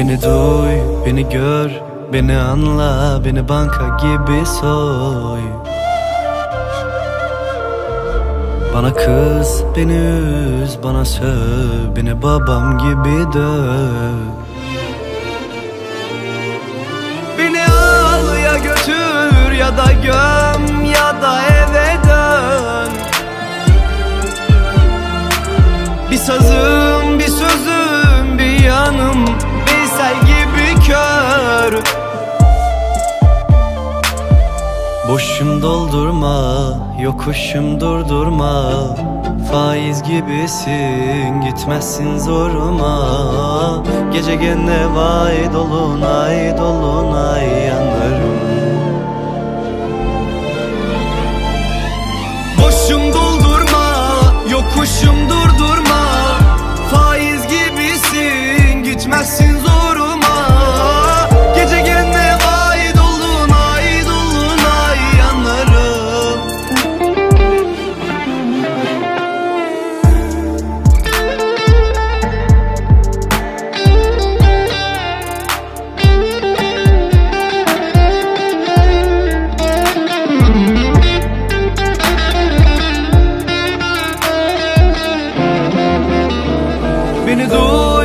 Beni duy, beni gör, beni anla, beni banka gibi soy. Bana kız, beni üz, bana söv, beni babam gibi döv. Beni al ya götür ya da göm ya da eve dön. Bir sazım, Boşum doldurma, yokuşum durdurma. Faiz gibisin, gitmezsin zoruma. Gece gene vay dolunay dolunay yanarım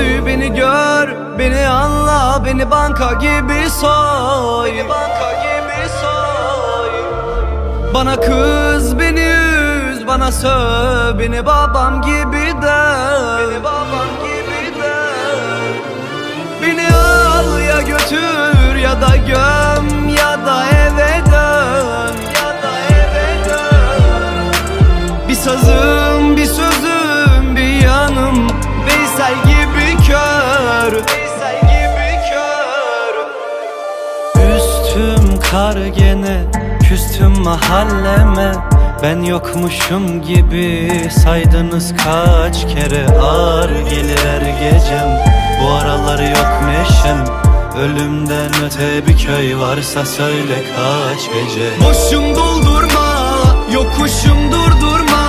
duy, beni gör, beni anla, beni banka gibi soy. Beni banka gibi soy. Bana kız, beni üz, bana söv, beni babam gibi döv Beni babam gibi döv Beni al ya götür ya da göm ya da eve dön. Ya da eve dön. Bir sazım, bir sözüm, kör. Veysel gibi kör. Üstüm kar gene Küstüm mahalleme. Ben yokmuşum gibi Saydınız kaç kere. Ağır gelir her gecem Bu aralar yok neşem. Ölümden öte bir köy varsa söyle kaç gece. Boşum doldurma, yokuşum durdurma